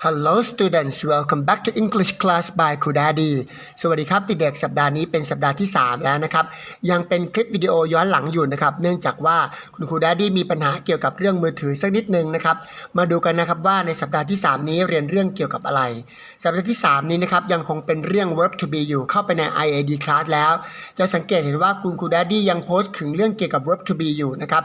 Hello students welcome back to English class by ครูดาดีสวัสดีครับเด็กสัปดาห์นี้เป็นสัปดาห์ที่ 3 แล้วนะครับ ยังเป็นคลิปวิดีโอย้อนหลังอยู่นะครับ เนื่องจากว่าคุณครูดาดี้มีปัญหาเกี่ยวกับเรื่องมือถือสักนิดนึงนะครับ มาดูกันนะครับว่าในสัปดาห์ที่ 3 นี้เรียนเรื่องเกี่ยวกับอะไร สัปดาห์ที่ 3 นี้นะครับยังคงเป็นเรื่อง verb to be อยู่เข้าไปใน IAD class แล้ว จะสังเกตเห็นว่าคุณครูดาดี้ยังโพสต์ถึงเรื่องเกี่ยวกับ verb to be อยู่นะครับ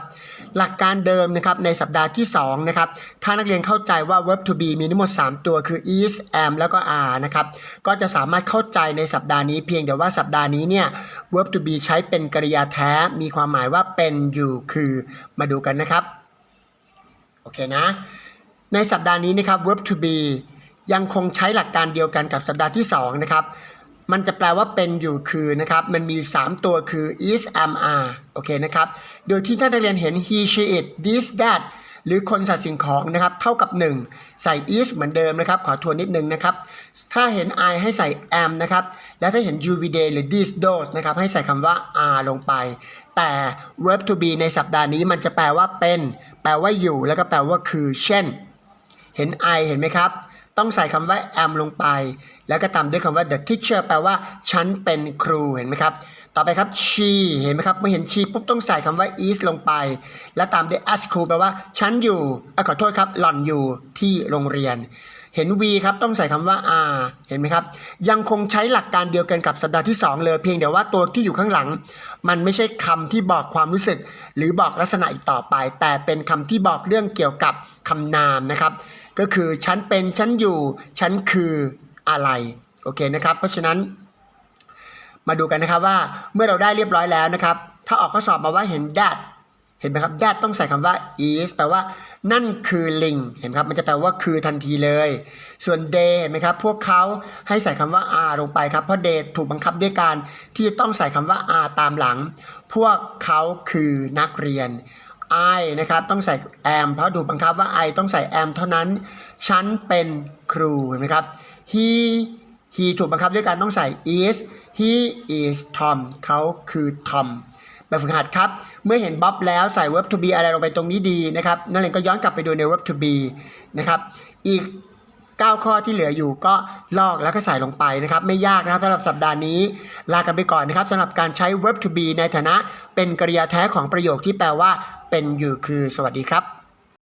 หลักการเดิมนะครับในสัปดาห์ที่2นะครับถ้านักเรียนเข้าใจว่า verb to be มีทั้งหมด3 ตัวคือ is am แล้วก็ are นะครับ ก็จะสามารถเข้าใจในสัปดาห์นี้เพียงแต่ว่าสัปดาห์นี้เนี่ย verb to be ใช้เป็นกริยาแท้ มีความหมายว่าเป็นอยู่คือมาดูกันนะครับ โอเคนะ ในสัปดาห์นี้นะครับ verb to be ยังคงใช้หลักการเดียวกันกับสัปดาห์ที่ 2 นะครับ มันจะแปลว่าเป็นอยู่คือนะครับ มันมี 3 ตัวคือ is am are โอเคนะครับ โดยที่ถ้านักเรียนเห็น he she it this that หรือคนสัตว์สิ่งของนะครับเท่ากับ 1 ใส่ is เหมือนเดิมนะครับขอทวนนิดนึงนะครับถ้าเห็น I ให้ใส่ am นะครับและถ้าเห็น you we they หรือ this those นะครับให้ใส่คำว่า are ลงไป แต่ verb to be ในสัปดาห์นี้มันจะแปลว่าเป็น แปลว่าอยู่ แล้วก็แปลว่าคือ เช่น เห็น I เห็นไหมครับ ต้องใส่คำว่า am ลงไป แล้วก็ตามด้วยคำว่า the teacher แปลว่า ฉันเป็นครูเห็นไหมครับ ต่อไปครับ she เห็นไหมครับเมื่อเห็น she ปุ๊บต้องใส่คำว่า is ลงไป แล้วตามด้วย at school แปลว่า ฉันอยู่อขอโทษครับหล่อนอยู่ที่โรงเรียน เห็น we ครับต้องใส่คำว่า r เห็นไหมครับ ยังคงใช้หลักการเดียวกันกับสัปดาห์ที่ 2 เลย เพียงแต่ว่าตัวที่อยู่ข้างหลัง มันไม่ใช่คำที่บอกความรู้สึก หรือบอกลักษณะอีกต่อไป แต่เป็นคำที่บอกเรื่องเกี่ยวกับคำนามนะครับ ก็คือฉันเป็นฉันอยู่ฉันคืออะไรโอเคนะครับ เพราะฉะนั้น มาดูกันนะครับว่าเมื่อเราได้เรียบร้อยแล้วนะครับ ถ้าออกข้อสอบมาว่าเห็น that เห็นไหมครับ that ต้องใส่คำว่า is แปลว่า นั่นคือลิงเห็นไหมครับ มันจะแปลว่าคือทันทีเลย ส่วน they เห็นไหมครับ พวกเขาให้ใส่คำว่า are ลงไปครับ เพราะ they ถูกบังคับด้วยการที่ต้องใส่คำว่า are ตามหลัง พวกเขาคือนักเรียน I นะครับต้องใส่ am เพราะถูกบังคับว่า I ต้องใส่ am เท่านั้น ฉันเป็นครูเห็นไหมครับ he he ถูกบังคับด้วยการต้องใส่ is he is Tom เขาคือ Tom แบบฝึกหัดครับ เมื่อเห็นบ๊อบแล้วใส่ verb to be อะไรลงไปตรงนี้ดีนะครับนักเรียนก็ย้อนกลับไปดูใน verb to be นะครับอีก 9 ข้อที่เหลืออยู่ก็ลอกแล้วก็ใส่ลงไปนะครับ ไม่ยากนะครับสำหรับสัปดาห์นี้ ลากันไปก่อนนะครับสำหรับการใช้ verb to be ในฐานะเป็นกริยาแท้ของประโยคที่แปลว่าเป็นอยู่คือ สวัสดีครับ